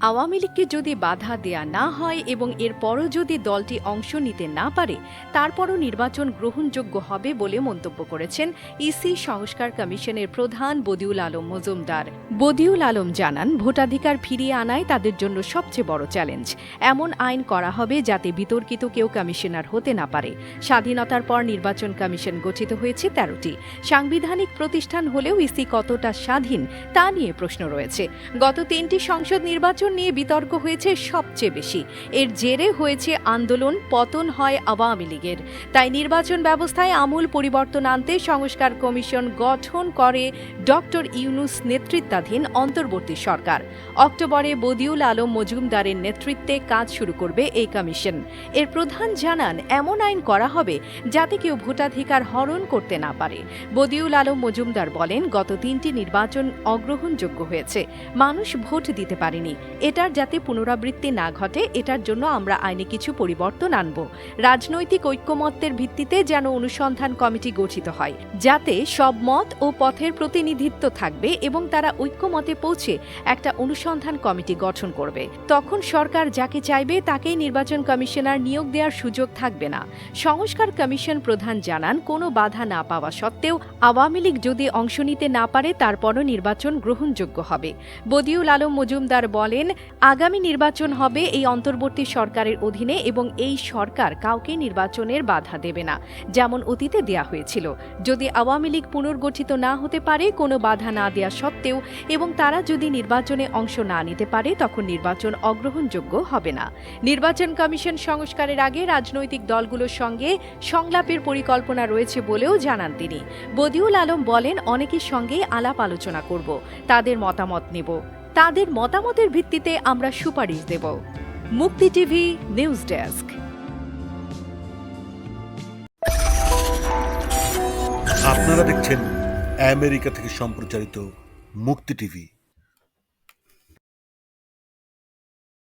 আওয়ামী লীগকে যদি বাধা দেয়া না হয় এবং এরপরও যদি দলটি অংশ নিতে না পারে, তারপরও নির্বাচন গ্রহণযোগ্য হবে বলে মন্তব্য করেছেন ইসি সংস্কার কমিশনের প্রধান বদিউল আলম মজুমদার। বদিউল আলম জানান, ভোটাধিকার ফিরিয়ে আনাই তাদের জন্য সবচেয়ে বড় চ্যালেঞ্জ। এমন আইন করা হবে যাতে বিতর্কিত কেউ কমিশনার হতে না পারে। স্বাধীনতার পর নির্বাচন কমিশন গঠিত হয়েছে তেরোটি। সাংবিধানিক প্রতিষ্ঠান হলেও ইসি কতটা স্বাধীন তা নিয়ে প্রশ্ন রয়েছে। গত তিনটি সংসদ নির্বাচন নিয়ে বিতর্ক হয়েছে সবচেয়ে বেশি। এর জেরে হয়েছে আন্দোলন পতন হয় আওয়ামী লীগের। তাই নির্বাচন ব্যবস্থায় আমূল পরিবর্তন আনতে সংস্কার কমিশন গঠন করে ডক্টর ইউনুস নেতৃত্বাধীন অন্তর্বর্তী সরকার। অক্টোবরে বদিউল আলম মজুমদারের নেতৃত্বে কাজ শুরু করবে এই কমিশন। এর প্রধান জানান, এমন আইন করা হবে যাতে কেউ ভোটাধিকার হরণ করতে না পারে। বদিউল আলম মজুমদার বলেন, গত তিনটি নির্বাচন অগ্রহণযোগ্য হয়েছে। মানুষ ভোট দিতে পারেনি। এটার যাতে পুনরাবৃত্তি না ঘটে, এটার জন্য আমরা আইনে কিছু পরিবর্তন আনব। রাজনৈতিক ঐক্যমত্যের ভিত্তিতে যেন অনুসন্ধান কমিটি গঠিত হয়, যাতে সব মত ও পথের প্রতিনিধিত্ব থাকবে এবং তারা ঐক্যমতে পৌঁছে একটা অনুসন্ধান কমিটি গঠন করবে। তখন সরকার যাকে চাইবে তাকেই নির্বাচন কমিশনার নিয়োগ দেওয়ার সুযোগ থাকবে না। সংস্কার কমিশন প্রধান জানান, কোনো বাধা না পাওয়া সত্ত্বেও আওয়ামী লীগ যদি অংশ নিতে না পারে, তারপরও নির্বাচন গ্রহণযোগ্য হবে। বদিউল আলম মজুমদার বলেন আগামী নির্বাচন হবে এই অন্তর্বর্তী সরকারের অধীনে এবং এই সরকার কাউকে নির্বাচনের বাধা দেবে না, যেমন অতীতে দেয়া হয়েছিল। যদি আওয়ামী লীগ পুনর্গঠিত না হতে পারে, কোনো বাধা না দেয়া সত্ত্বেও এবং তারা যদি নির্বাচনে অংশ না নিতে পারে, তখন নির্বাচন অগ্রহণযোগ্য হবে না। নির্বাচন কমিশন সংস্কারের আগে রাজনৈতিক দলগুলোর সঙ্গে সংলাপের পরিকল্পনা রয়েছে বলেও জানান তিনি। বদিউল আলম বলেন, অনেকের সঙ্গেই আলাপ আলোচনা করব, তাদের মতামত নেব। তাদের মতামতের ভিত্তিতে আমরা সুপারিশ দেব। মুক্তি টিভি, নিউজ ডেস্ক। আপনারা দেখছেন আমেরিকা থেকে সম্প্রচারিত মুক্তি টিভি।